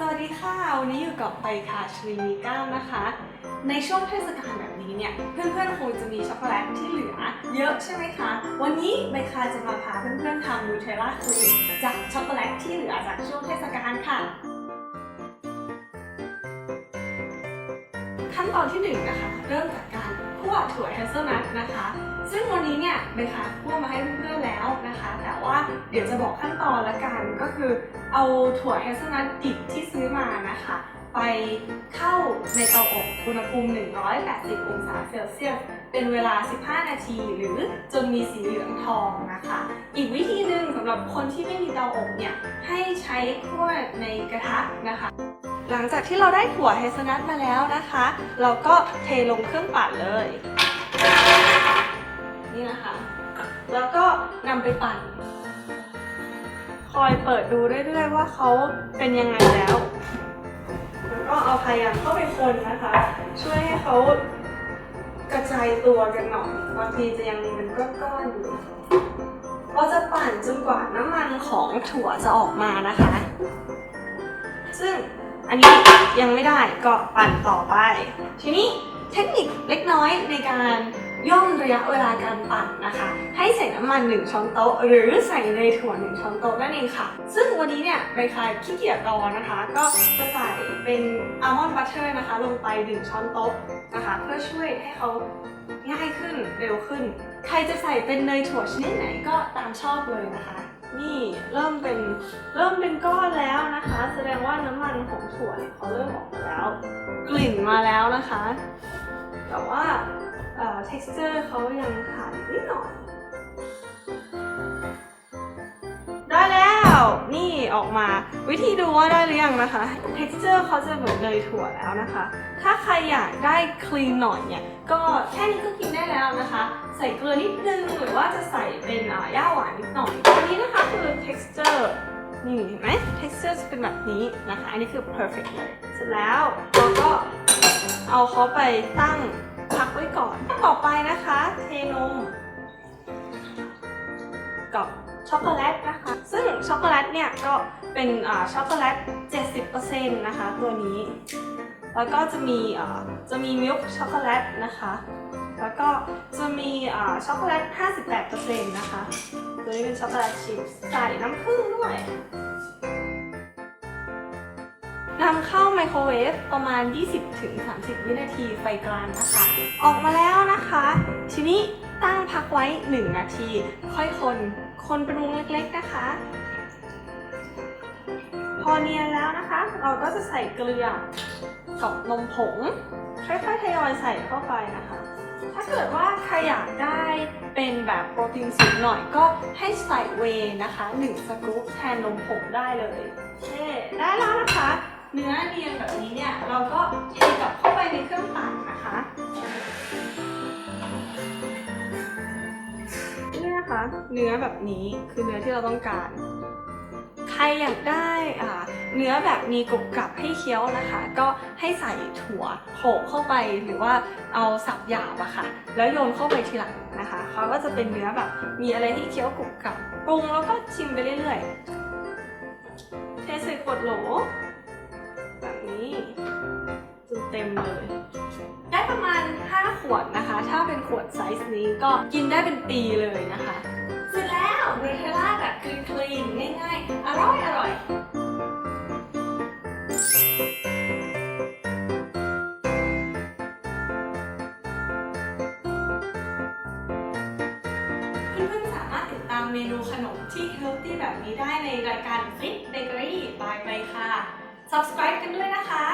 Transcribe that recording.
สวัสดีค่ะ วันนี้อยู่กับไปค่ะชลีมีก้านะคะ ในช่วงเทศกาลแบบนี้เนี่ย เพื่อนๆคงจะมีช็อกโกแลตที่เหลือเยอะใช่ไหมคะ วันนี้ใบคาจะมาพาเพื่อนๆทำนูเทลล่าครีมจากช็อกโกแลตที่เหลือจากช่วงเทศกาลค่ะ ขั้นตอนที่หนึ่งนะคะ เริ่มจากการคั่วถั่วเฮเซลนัทนะคะ ซึ่งวันนี้เนี่ยเบคาคั่วมาให้เพื่อนๆแล้วนะคะแต่ว่า เดี๋ยวจะบอกขั้นตอนละกันก็คือ เอาถั่วเฮเซนัทดิบที่ซื้อมานะคะ ไปเข้าในเตาอบอุณหภูมิ 180 องศาเซลเซียสเป็นเวลา 15 นาที หรือจนมีสีเหลืองทองนะคะ อีกวิธีหนึ่งสำหรับคนที่ไม่มีเตาอบเนี่ยให้ใช้คั่วในกระทะนะคะหลังจากที่เราได้ถั่วเฮเซนัทมาแล้วนะคะ เราก็เทลงเครื่องปั่นเลย นี่นะคะ แล้วก็นำไปปั่น คอยเปิดดูเรื่อยๆว่าเขาเป็นยังไงแล้วแล้วก็เอาพยายามเข้าไปคนนะคะ ช่วยให้เขากระจายตัวกันหน่อยบางทีจะยังมีมันก้อนๆอยู่เราจะปั่นจนกว่าน้ำมันของถั่วจะออกมานะคะ ซึ่งอันนี้ยังไม่ได้ก็ปั่นต่อไป ทีนี้เทคนิคเล็กน้อยในการ ย่นระยะเวลาการปั่นนะคะ ให้ใส่น้ำมัน 1 ช้อนโต๊ะ หรือใส่เนยถั่ว1ช้อนโต๊ะนั่นเองค่ะ ซึ่งวันนี้เนี่ยใบคายขี้เกียจรอนะคะ ก็จะใส่เป็นอัลมอนด์บัตเตอร์นะคะ ลงไป 1 ช้อนโต๊ะนะคะ เพื่อช่วยให้เขาง่ายขึ้นเร็วขึ้น ใครจะใส่เป็นเนยถั่วชนิดไหนก็ตามชอบเลยนะคะ นี่เริ่มเป็นเริ่มเป็นก้อนแล้วนะคะ แสดงว่าน้ำมันของถั่วเนี่ยเขาเริ่มออกมาแล้ว กลิ่นมาแล้วนะคะ แต่ว่าเอ่อ texture เขายังขาดนิดหน่อยได้แล้วนี่ออกมาวิธีดูว่าได้หรือยังนะคะ texture เขาจะเหมือนเนยถั่วแล้วนะคะ ถ้าใครอยากได้คลีนหน่อยเนี่ยก็แค่นี้ก็กินได้แล้วนะคะ ใส่เกลือนิดนึงหรือว่าจะใส่เป็นย่าหวานนิดหน่อย นี่เห็นไหม texture จะเป็นแบบนี้นะคะ อันนี้คือ perfect เลยเสร็จแล้วเราก็เอาเขาไปตั้งพักไว้ก่อนต่อไปนะคะ เทนมกับช็อกโกแลตนะคะ ซึ่งช็อกโกแลตเนี่ยก็เป็นช็อกโกแลต 70%นะคะตัวนี้ แล้วก็จะมีจะมีมิลค์ช็อกโกแลตนะคะ แล้วก็จะมีช็อกโกแลต 58%นะคะ ตัวนี้เป็นช็อกโกแลตชิพใส่น้ำผึ้งด้วยนำเข้าไมโครเวฟประมาณ 20-30 วินาทีไฟกลางนะคะ ออกมาแล้วนะคะ ทีนี้ตั้งพักไว้ 1 นาที ค่อยคนคนเป็นวงเล็กๆนะคะ พอเนียนแล้วนะคะ เราก็จะใส่เกลือกับนมผง ค่อยๆทยอยใส่เข้าไปนะคะ ถ้าเกิดว่าใครอยากได้ แบบโปรตีนสูงหน่อยก็ให้ใส่เวนะคะ 1 สกู๊ปแทนนมผงได้เลยเช่ได้แล้วนะคะ เนื้อเนียนแบบนี้เนี่ย เราก็เทกลับเข้าไปในเครื่องปั่นนะคะนี่นะคะ เนื้อแบบนี้คือเนื้อที่เราต้องการ ใครอยากได้อ่าเนื้อแบบมีกรุบกรับให้เคี้ยวนะคะ ก็ให้ใส่ถั่วโขลกเข้าไปหรือว่าเอาสับหยาบอะค่ะ แล้วโยนเข้าไปทีหลังนะคะเขาก็จะเป็นเนื้อแบบมีอะไรที่เคี้ยวกรุบกรับปรุงแล้วก็ชิมไปเรื่อยๆเทใส่ขวดโหล แบบนี้จนเต็มเลยได้ประมาณ 5 ขวดนะคะ ถ้าเป็นขวดไซส์นี้ก็กินได้เป็นปีเลยนะคะ เสร็จแล้วเบเทล่าแบบคลีนามเมนูขนมที่เฮลตี้แบบนี้ได้ในรายการ Fit Bakery by ไปค่ะ subscribe กันด้วยนะคะ